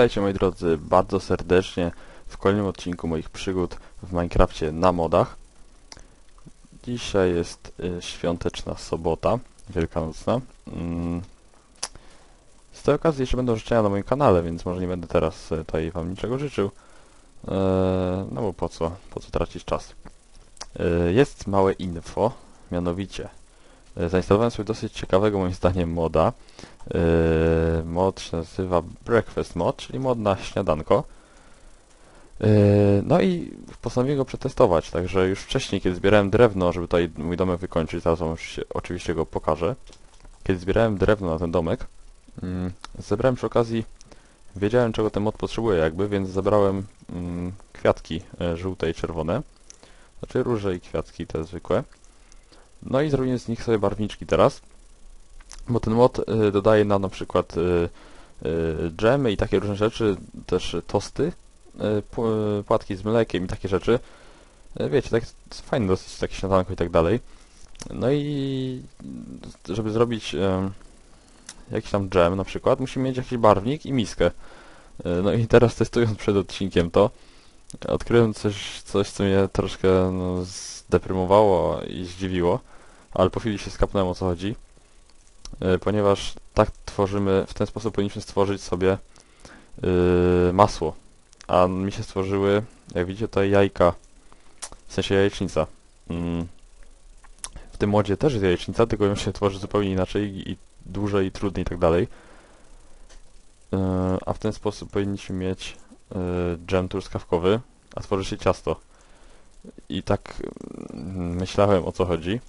Witajcie moi drodzy bardzo serdecznie w kolejnym odcinku moich przygód w Minecrafcie na modach. Dzisiaj jest y, świąteczna sobota, wielkanocna. Mm. Z tej okazji jeszcze będą życzenia na moim kanale, więc może nie będę teraz y, tutaj wam niczego życzył. Eee, no bo po co? Po co tracić czas? Jest małe info, mianowicie zainstalowałem sobie dosyć ciekawego moim zdaniem moda. Yy, mod się nazywa Breakfast Mod, czyli mod na śniadanko. Yy, no i postanowiłem go przetestować, także już wcześniej, kiedy zbierałem drewno, żeby tutaj mój domek wykończyć, zaraz wam oczywiście, go pokażę. Kiedy zbierałem drewno na ten domek, yy, zebrałem przy okazji, wiedziałem czego ten mod potrzebuje jakby, więc zebrałem mm, kwiatki e, żółte i czerwone. Znaczy róże i kwiatki te zwykłe. No i zrobiłem z nich sobie barwniczki teraz bo ten mod y, dodaje nam na przykład y, y, dżemy i takie różne rzeczy, też tosty, y, płatki z mlekiem i takie rzeczy. Y, wiecie, tak fajne dosyć takie śniadanko i tak dalej. No i żeby zrobić y, jakiś tam dżem na przykład, musimy mieć jakiś barwnik i miskę. Y, no i teraz testując przed odcinkiem to, odkryłem coś, coś co mnie troszkę no, zdeprymowało i zdziwiło, ale po chwili się skapnąłem o co chodzi. E, ponieważ tak tworzymy, w ten sposób powinniśmy stworzyć sobie yy, masło. A mi się stworzyły, jak widzicie tutaj jajka, w sensie jajecznica. Yy. W tym modzie też jest jajecznica, tylko ją się tworzy zupełnie inaczej i, dłużej, i trudniej i tak dalej. Yy, a w ten sposób powinniśmy mieć dżem truskawkowy, a tworzy się ciasto. I tak yy, myślałem o co chodzi.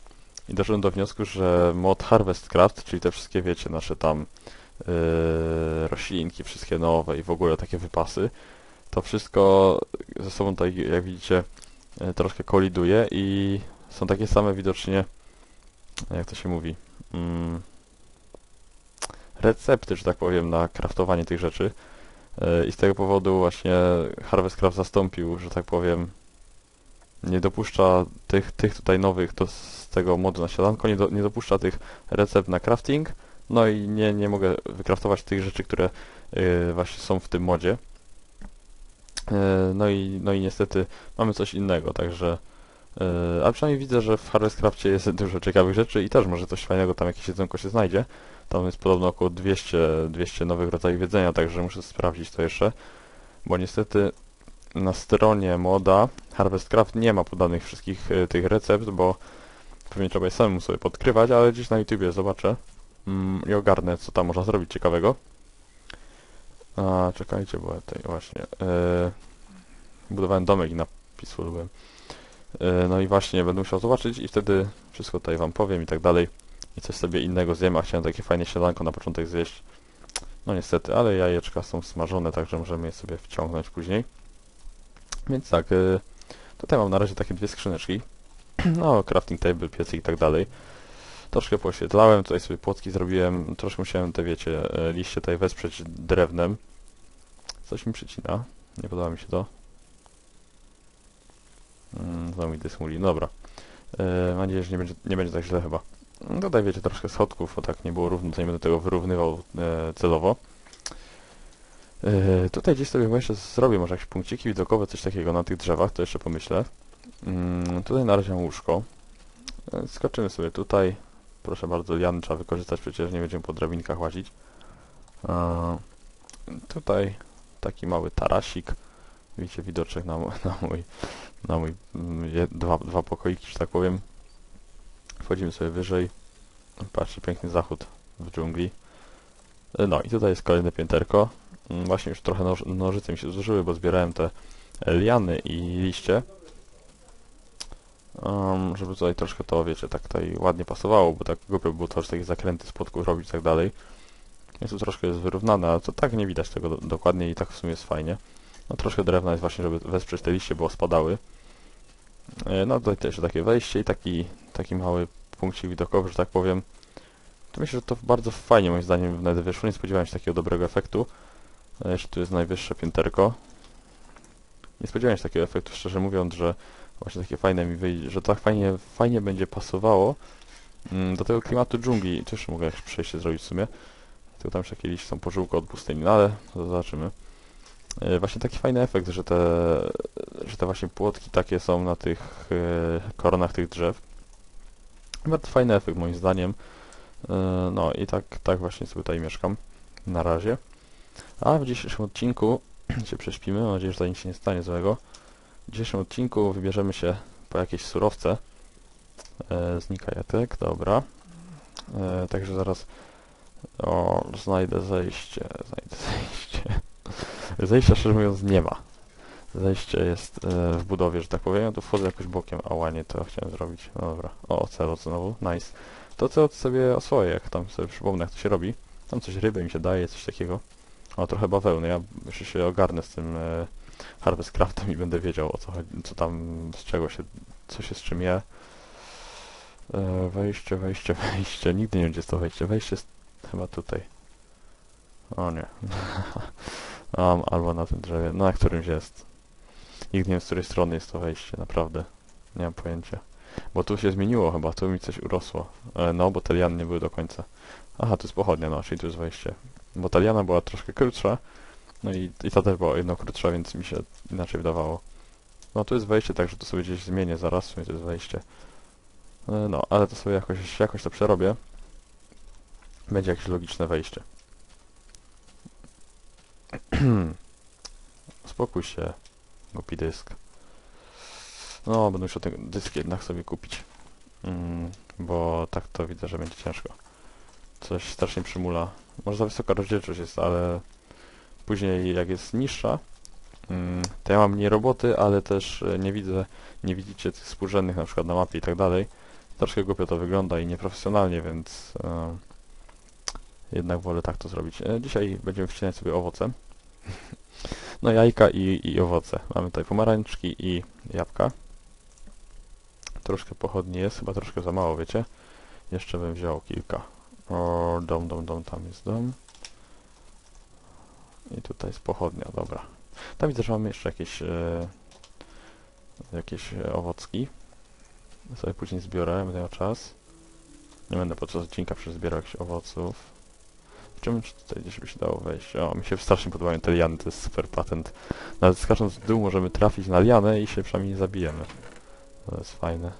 I doszedłem do wniosku, że mod Harvestcraft, czyli te wszystkie, wiecie, nasze tam yy, roślinki, wszystkie nowe i w ogóle takie wypasy, to wszystko ze sobą tutaj, jak widzicie, yy, troszkę koliduje i są takie same widocznie, jak to się mówi, mm, recepty, że tak powiem, na kraftowanie tych rzeczy. Yy, I z tego powodu właśnie Harvestcraft zastąpił, że tak powiem, nie dopuszcza tych, tych tutaj nowych do, z tego modu na siadanko, nie, do, nie dopuszcza tych recept na crafting, no i nie, nie mogę wykraftować tych rzeczy, które yy, właśnie są w tym modzie. Yy, no, i, no i niestety mamy coś innego, także yy, ale przynajmniej widzę, że w Harvestcrafcie jest dużo ciekawych rzeczy i też może coś fajnego tam jakieś jedzonko się znajdzie. Tam jest podobno około 200, 200 nowych rodzajów jedzenia, także muszę sprawdzić to jeszcze, bo niestety na stronie moda Harvestcraft nie ma podanych wszystkich y, tych recept, bo pewnie trzeba je samemu sobie podkrywać, ale gdzieś na YouTubie zobaczę mm, i ogarnę, co tam można zrobić ciekawego. A, czekajcie, bo ja tutaj właśnie yy, budowałem domek i napis byłem. Yy, no i właśnie będę musiał zobaczyć i wtedy wszystko tutaj wam powiem i tak dalej. I coś sobie innego zjem, a chciałem takie fajne śniadanko na początek zjeść. No niestety, ale jajeczka są smażone, także możemy je sobie wciągnąć później. Więc tak, y, tutaj mam na razie takie dwie skrzyneczki. No, crafting table, piecyk i tak dalej. Troszkę poświetlałem, tutaj sobie płotki zrobiłem, troszkę musiałem te, wiecie, e, liście tutaj wesprzeć drewnem. Coś mi przycina, nie podoba mi się to. Mm, znowu mi dysmuli, dobra. E, mam nadzieję, że nie będzie, nie będzie tak źle chyba. Dodaj, wiecie, troszkę schodków, bo tak nie było równo, to nie będę tego wyrównywał e, celowo. Yy, tutaj gdzieś sobie jeszcze zrobię może jakieś punkciki widokowe, coś takiego na tych drzewach, to jeszcze pomyślę. Yy, tutaj na razie łóżko. Yy, skoczymy sobie tutaj. Proszę bardzo, liany trzeba wykorzystać, przecież nie będziemy po drabinkach łazić. tutaj taki mały tarasik. Widzicie widoczek na, na mój, na mój je, dwa, dwa pokoiki, że tak powiem. Wchodzimy sobie wyżej. Patrzcie, piękny zachód w dżungli. No i tutaj jest kolejne pięterko. Mm, właśnie już trochę noż, nożyce mi się zużyły, bo zbierałem te liany i liście. Um, żeby tutaj troszkę to, wiecie, tak tutaj ładnie pasowało, bo tak głupio było to, że takie zakręty spodków robić i tak dalej. Jest to troszkę jest wyrównane, ale to tak nie widać tego do, dokładnie i tak w sumie jest fajnie. No troszkę drewna jest właśnie, żeby wesprzeć te liście, bo spadały. E, no tutaj też takie wejście i taki, taki mały punkcik widokowy, że tak powiem. To myślę, że to bardzo fajnie moim zdaniem wtedy wyszło, nie spodziewałem się takiego dobrego efektu. Jeszcze tu jest najwyższe pięterko. Nie spodziewałem się takiego efektu, szczerze mówiąc, że właśnie takie fajne mi wyjdzie, że tak fajnie, fajnie będzie pasowało mm, do tego klimatu dżungli. Też mogę jakieś przejście zrobić w sumie. Tu tam jeszcze jakieś są pożółko od pustyni, no ale zobaczymy. E, Właśnie taki fajny efekt, że te, że te właśnie płotki takie są na tych e, koronach tych drzew. Bardzo fajny efekt moim zdaniem. E, No i tak, tak właśnie sobie tutaj mieszkam na razie. A w dzisiejszym odcinku się prześpimy, mam nadzieję, że tutaj nic się nie stanie złego. W dzisiejszym odcinku wybierzemy się po jakieś surowce. E, znika jatek, dobra. E, także zaraz o, znajdę zejście, znajdę zejście. Zejścia szczerze mówiąc nie ma. Zejście jest e, w budowie, że tak powiem. Ja tu wchodzę jakoś bokiem. A łanie to chciałem zrobić. No dobra. O, ocelot znowu. Nice. To ocelot sobie oswoję, jak tam sobie przypomnę, jak to się robi. Tam coś ryby mi się daje, coś takiego. O, trochę bawełny. Ja jeszcze się ogarnę z tym e, Harvest Craftem i będę wiedział o co chodzi, co tam, z czego się, co się z czym je. E, wejście, wejście, wejście. Nigdy nie będzie to wejście. Wejście jest chyba tutaj. O nie. Mam albo na tym drzewie. No na którymś jest. Nigdy nie wiem z której strony jest to wejście, naprawdę. Nie mam pojęcia. Bo tu się zmieniło chyba, tu mi coś urosło. E, no, bo te liany nie były do końca. Aha, tu jest pochodnia, no, czyli tu jest wejście. Bo ta liana była troszkę krótsza. No i, i ta też była jedno krótsza, więc mi się inaczej wydawało. No tu jest wejście, także to sobie gdzieś zmienię zaraz, w sumie to jest wejście. E, no, ale to sobie jakoś, jakoś to przerobię. Będzie jakieś logiczne wejście. Spokój się, głupi dysk. No, będę musiał ten dysk jednak sobie kupić. Mm, bo tak to widzę, że będzie ciężko. Coś strasznie przymula. Może za wysoka rozdzielczość jest, ale później jak jest niższa, mm, to ja mam mniej roboty, ale też e, nie widzę, nie widzicie tych współrzędnych na przykład na mapie i tak dalej. Troszkę głupio to wygląda i nieprofesjonalnie, więc e, jednak wolę tak to zrobić. E, dzisiaj będziemy wcinać sobie owoce. No jajka i, i owoce. Mamy tutaj pomarańczki i jabłka. Troszkę pochodni jest, chyba troszkę za mało, wiecie? Jeszcze bym wziął kilka. O, dom, dom, dom, tam jest dom. I tutaj jest pochodnia, dobra. Tam widzę, że mamy jeszcze jakieś e, jakieś e, owocki. Sobie później zbiorę, będę miał czas. Nie będę podczas odcinka przezbierał jakichś owoców. Czy tutaj gdzieś by się dało wejść? O, mi się strasznie podobają te liany, to jest super patent. Nawet skacząc w dół możemy trafić na lianę i się przynajmniej nie zabijemy. To jest fajne.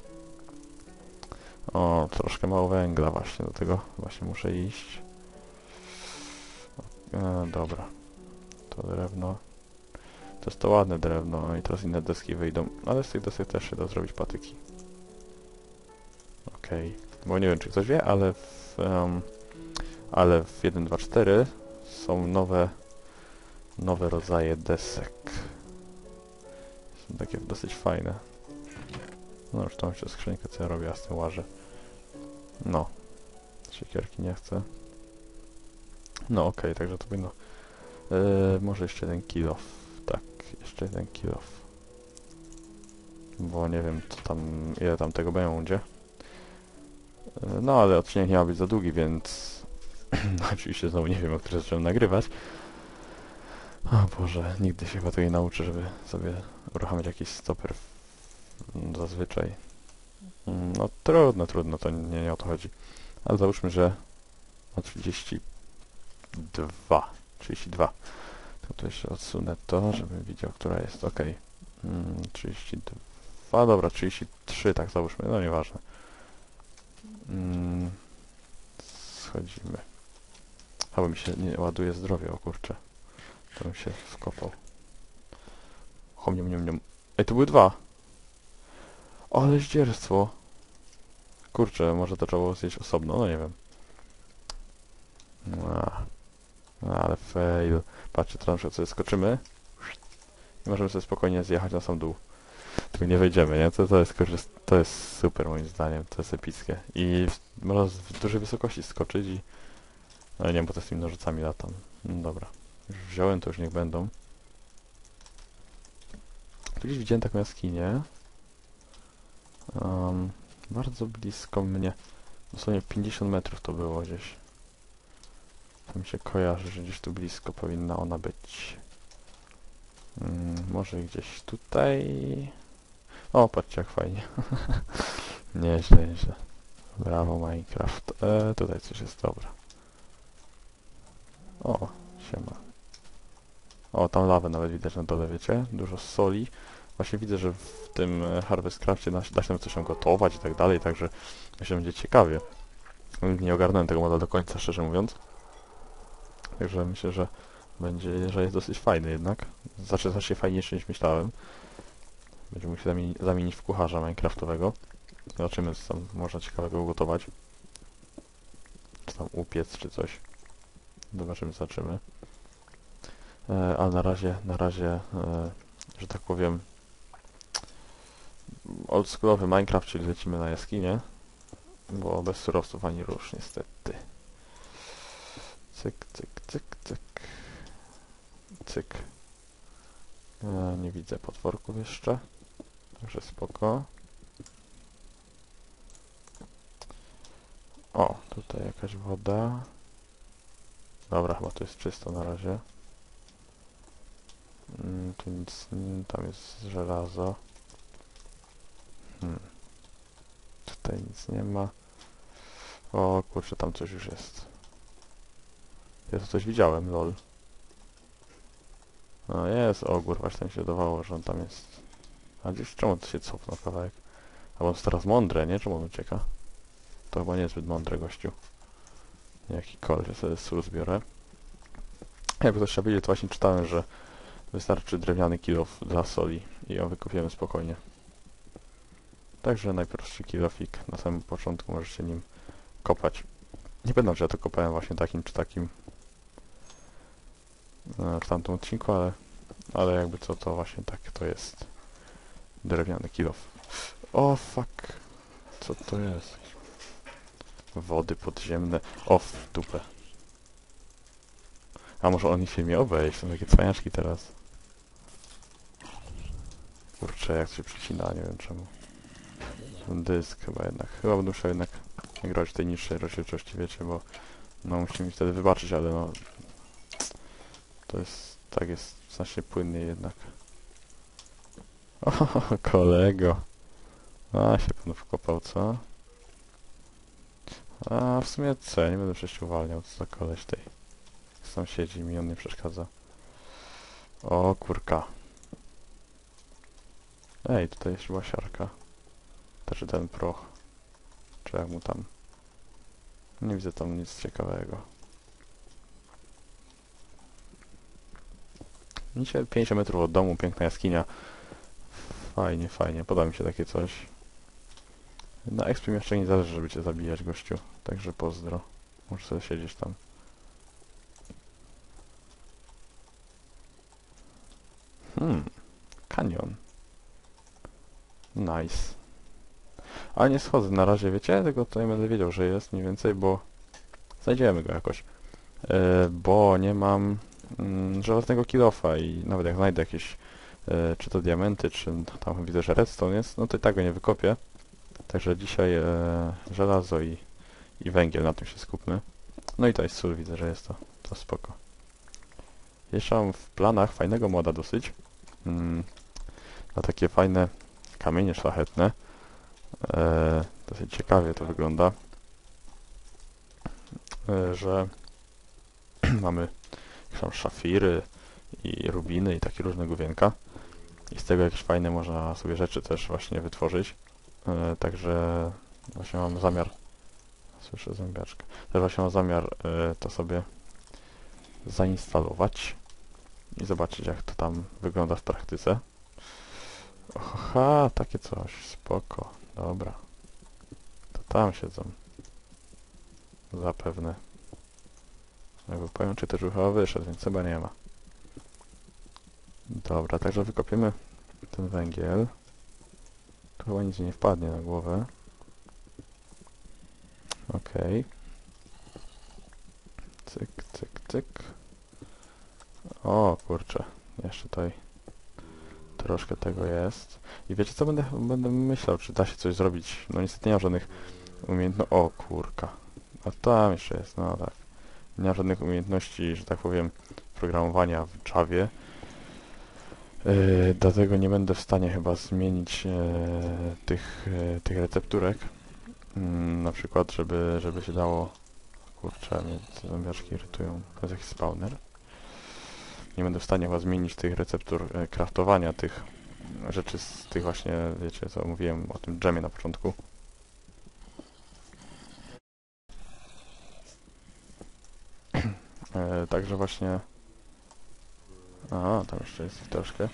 O, troszkę mało węgla właśnie, do tego właśnie muszę iść. E, dobra. To drewno. To jest to ładne drewno no i teraz inne deski wyjdą. Ale z tych desek też się da zrobić patyki. Okej. Bo nie wiem czy ktoś wie, ale w... em, ale w 1.2.4 są nowe nowe rodzaje desek. Są takie dosyć fajne. No już tą jeszcze skrzynkę co ja robię, ja z tym łażę. No. Siekierki nie chcę. No okej, także to powinno... Yy, może jeszcze jeden kill off. Tak, jeszcze jeden kill off. Bo nie wiem co tam, ile tam tego będzie. Yy, no ale odcinek nie ma być za długi, więc... no, oczywiście znowu nie wiem, o której zacząłem nagrywać. O Boże, nigdy się chyba tego nie nauczę, żeby sobie uruchamiać jakiś stoper zazwyczaj. Mm, No trudno, trudno, to nie, nie o to chodzi. Ale załóżmy, że ma 32. 32. To tu jeszcze odsunę to, żebym widział, która jest. Ok. Mm, 32, dobra, 33, tak załóżmy, no nieważne. Mm, schodzimy. A bo mi się nie ładuje zdrowie, o kurczę. To bym się wkopał. Chomnium, nium, nium. Ej, tu były dwa. Ale zdzierstwo. Kurczę, może to trzeba było zjeść osobno, no nie wiem. A, no, ale fail. Patrzcie, teraz sobie skoczymy. I możemy sobie spokojnie zjechać na sam dół. Tylko nie wejdziemy, nie? To, to, jest, to jest super moim zdaniem. To jest epickie. I można z dużej wysokości skoczyć i... Ale nie bo to z tymi nożycami latam. No dobra. Już wziąłem, to już niech będą. Tu gdzieś widziałem taką jaskinię. Um, bardzo blisko mnie. Dosłownie 50 metrów to było gdzieś. To mi się kojarzy, że gdzieś tu blisko powinna ona być. Mm, może gdzieś tutaj. O, patrzcie jak fajnie. nieźle, nieźle. Brawo Minecraft. E, tutaj coś jest dobra. O, siema. O, tam lawę nawet widać na dole, wiecie? Dużo soli. Właśnie widzę, że w tym e, Harvest Craftie da się się coś tam gotować i tak dalej, także myślę, że będzie ciekawie. Nie ogarnąłem tego moda do końca, szczerze mówiąc. Także myślę, że będzie, że jest dosyć fajny jednak. Znaczy, znacznie fajniejszy niż myślałem. Będziemy musieli zamieni zamienić w kucharza minecraftowego. Zobaczymy, co tam można ciekawego ugotować. Czy tam upiec, czy coś. Zobaczymy, zobaczymy. E, ale na razie, na razie, e, że tak powiem, oldschoolowy Minecraft, czyli lecimy na jaskinię, bo bez surowców ani rusz, niestety. Cyk, cyk, cyk, cyk. Cyk. E, nie widzę potworków jeszcze, także spoko. O, tutaj jakaś woda. Dobra, chyba to jest czysto na razie. Mm, tu nic, nie- tam jest żelazo. Hmm. Tutaj nic nie ma. O kurczę, tam coś już jest. Ja tu coś widziałem, lol. No jest ogór, właśnie mi się wydawało, że on tam jest. A gdzieś czemu to się cofnął kawałek? A on jest teraz mądre, nie? Czemu on ucieka? To chyba niezbyt mądre, gościu. Jakikolwiek sobie sól zbiorę. Jakby ktoś chciał wiedzieć, to właśnie czytałem, że wystarczy drewniany kilof dla soli i ją wykopiemy spokojnie. Także najprostszy kilofik na samym początku możecie nim kopać. Nie będę, że ja to kopałem właśnie takim czy takim e, w tamtym odcinku, ale, ale jakby co to właśnie tak to jest drewniany kilof. O fuck. Co to jest? Wody podziemne. O, w dupę. A może oni się mnie obejść? Są takie cwaniaczki teraz. Kurczę, jak się przycina, nie wiem czemu. Dysk chyba jednak. Chyba będę musiał jednak grać tej niższej rozdzielczości, wiecie, bo no musicie mi wtedy wybaczyć, ale no to jest, tak jest znacznie płynniej jednak. O, kolego. A, się pan wkopał, co? A, w sumie co, nie będę przecież uwalniał, co za koleś tej. Sam siedzi mi on nie przeszkadza. O, kurka. Ej, tutaj jest chyba siarka. Znaczy ten proch. Czy jak mu tam... Nie widzę tam nic ciekawego. Dzisiaj 50 metrów od domu, piękna jaskinia. Fajnie, fajnie, podoba mi się takie coś. Na expie mi jeszcze nie zależy, żeby cię zabijać, gościu. Także pozdro. Możesz sobie siedzieć tam. Hmm. Kanion. Nice. Ale nie schodzę na razie, wiecie? Tylko tutaj będę wiedział, że jest mniej więcej, bo znajdziemy go jakoś. E, bo nie mam mm, żelaznego kilofa i nawet jak znajdę jakieś e, czy to diamenty, czy tam widzę, że redstone jest, no to i tak go nie wykopię. Także dzisiaj e, żelazo i, i węgiel, na tym się skupmy. No i to jest sól, widzę, że jest to, to spoko. Jeszcze mam w planach fajnego moda dosyć. Mm, na takie fajne kamienie szlachetne. E, dosyć ciekawie to wygląda. E, że mamy tam szafiry i rubiny i takie różne główienka. I z tego jakieś fajne można sobie rzeczy też właśnie wytworzyć. E, także właśnie mam zamiar słyszę zębiaczkę. Też właśnie mam zamiar e, to sobie zainstalować i zobaczyć jak to tam wygląda w praktyce. Aha, takie coś, spoko, dobra. To tam siedzą. Zapewne. Jakby powiem, czy też już chyba wyszedł, więc chyba nie ma. Dobra, także wykopiemy ten węgiel. Tu chyba nic nie wpadnie na głowę. Okej. Cyk, cyk, cyk. O, kurczę. Jeszcze tutaj troszkę tego jest. I wiecie co? Będę, będę myślał, czy da się coś zrobić. No niestety nie mam żadnych umiejętności... O, kurka. A tam jeszcze jest, no tak. Nie mam żadnych umiejętności, że tak powiem, programowania w Javie. Yy, dlatego nie będę w stanie chyba zmienić yy, tych, yy, tych recepturek. Mm, na przykład, żeby, żeby się dało kurczę, mnie te zombiaczki irytują. To jest jakiś spawner. Nie będę w stanie chyba zmienić tych receptur e, kraftowania tych rzeczy z tych właśnie, wiecie co mówiłem o tym dżemie na początku. E, także właśnie... A, tam jeszcze jest ich troszkę.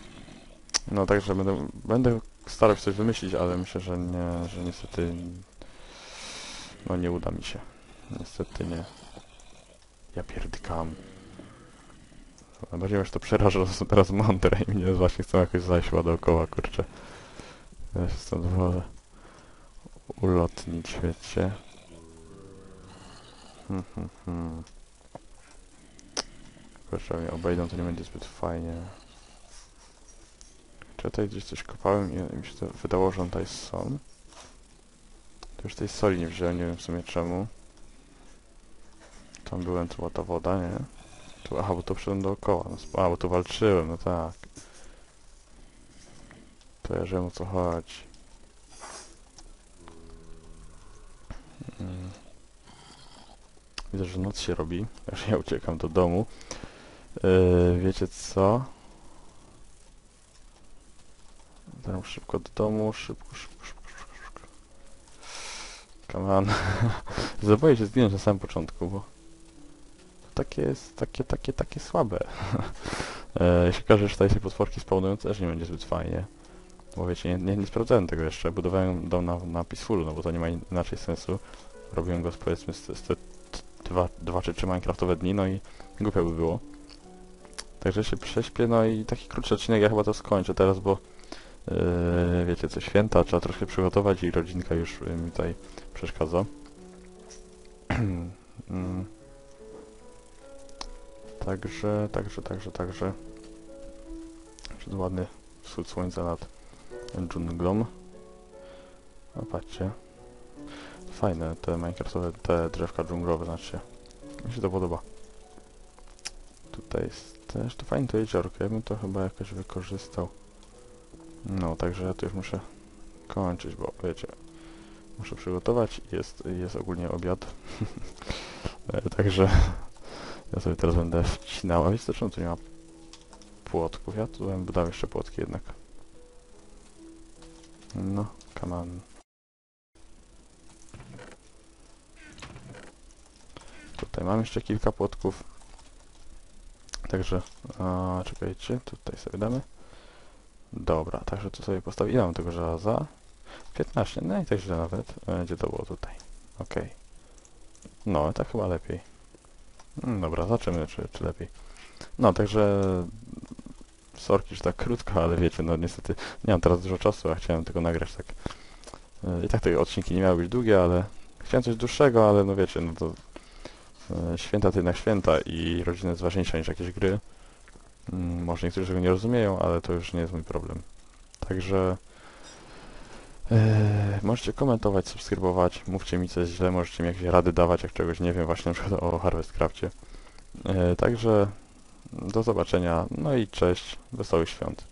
No także będę, będę starał się coś wymyślić, ale myślę, że nie, że niestety no nie uda mi się. Niestety nie. Ja pierdykam. Najbardziej mnie to przeraża, że teraz mądre i mnie właśnie chcą jakoś zajść dookoła, kurczę. Ja się stąd wolę ulotnić, wiecie. Hmm, hmm, hmm. Kurczę, jak mnie obejdą, to nie będzie zbyt fajnie. Czy ja tutaj gdzieś coś kopałem i mi się to wydało, że on tutaj są. To już tej soli nie wziąłem, nie wiem w sumie czemu. Tam byłem, tu była ta woda, nie? Tu, aha, bo to przyszedłem dookoła. No, a, bo tu walczyłem, no tak. To ja wiem o co chodzi. Mm. Widzę, że noc się robi, aż ja uciekam do domu. Yy, wiecie co? Teraz szybko do domu, szybko, szybko, szybko, szybko, szybko. Come on. Zaboję się zdjąć na samym początku, bo takie jest, takie, takie, takie słabe. e, jeśli każdy tutaj się potworki spawnują, też nie będzie zbyt fajnie. Bo wiecie, nie, nie, nie sprawdzałem tego jeszcze. Budowałem dom na, na Peacefulu, no bo to nie ma inaczej sensu. Robiłem go z, powiedzmy z, z te dwa, dwa czy trzy Minecraftowe dni, no i głupio by było. Także się prześpię, no i taki krótszy odcinek ja chyba to skończę teraz, bo Yy, wiecie, co święta, trzeba troszkę przygotować i rodzinka już yy, mi tutaj przeszkadza. Mm. Także, także, także, także. Przed ładny wschód słońca nad dżunglą. No patrzcie. Fajne te minecraftowe, te drzewka dżunglowe, znaczy. Mi się to podoba. Tutaj jest też, to fajne to jeziorko, ja bym to chyba jakoś wykorzystał. No, także ja tu już muszę kończyć, bo wiecie, muszę przygotować. Jest, jest ogólnie obiad. E, także ja sobie teraz będę wcinał. A wiecie czemu tu nie ma płotków? Ja tu bym dał jeszcze płotki jednak. No, come on. Tutaj mam jeszcze kilka płotków. Także, a, czekajcie, tutaj sobie damy. Dobra, także tu sobie postawię. Ile mam tego żelaza? 15, no i tak źle nawet. E, Gdzie to było tutaj? Okej. No, tak chyba lepiej. Mm, Dobra, zobaczymy, czy, czy lepiej. No, także... Sorki, że tak krótko, ale wiecie, no niestety nie mam teraz dużo czasu, a chciałem tego nagrać tak... e, I tak te odcinki nie miały być długie, ale... Chciałem coś dłuższego, ale no wiecie, no to... e, Święta to jednak święta i rodzina jest ważniejsza niż jakieś gry. Mm, Może niektórzy tego nie rozumieją, ale to już nie jest mój problem. Także e, możecie komentować, subskrybować, mówcie mi co źle, możecie mi jakieś rady dawać, jak czegoś nie wiem, właśnie na przykład o Harvestcrafcie. E, Także do zobaczenia, no i cześć, wesołych świąt.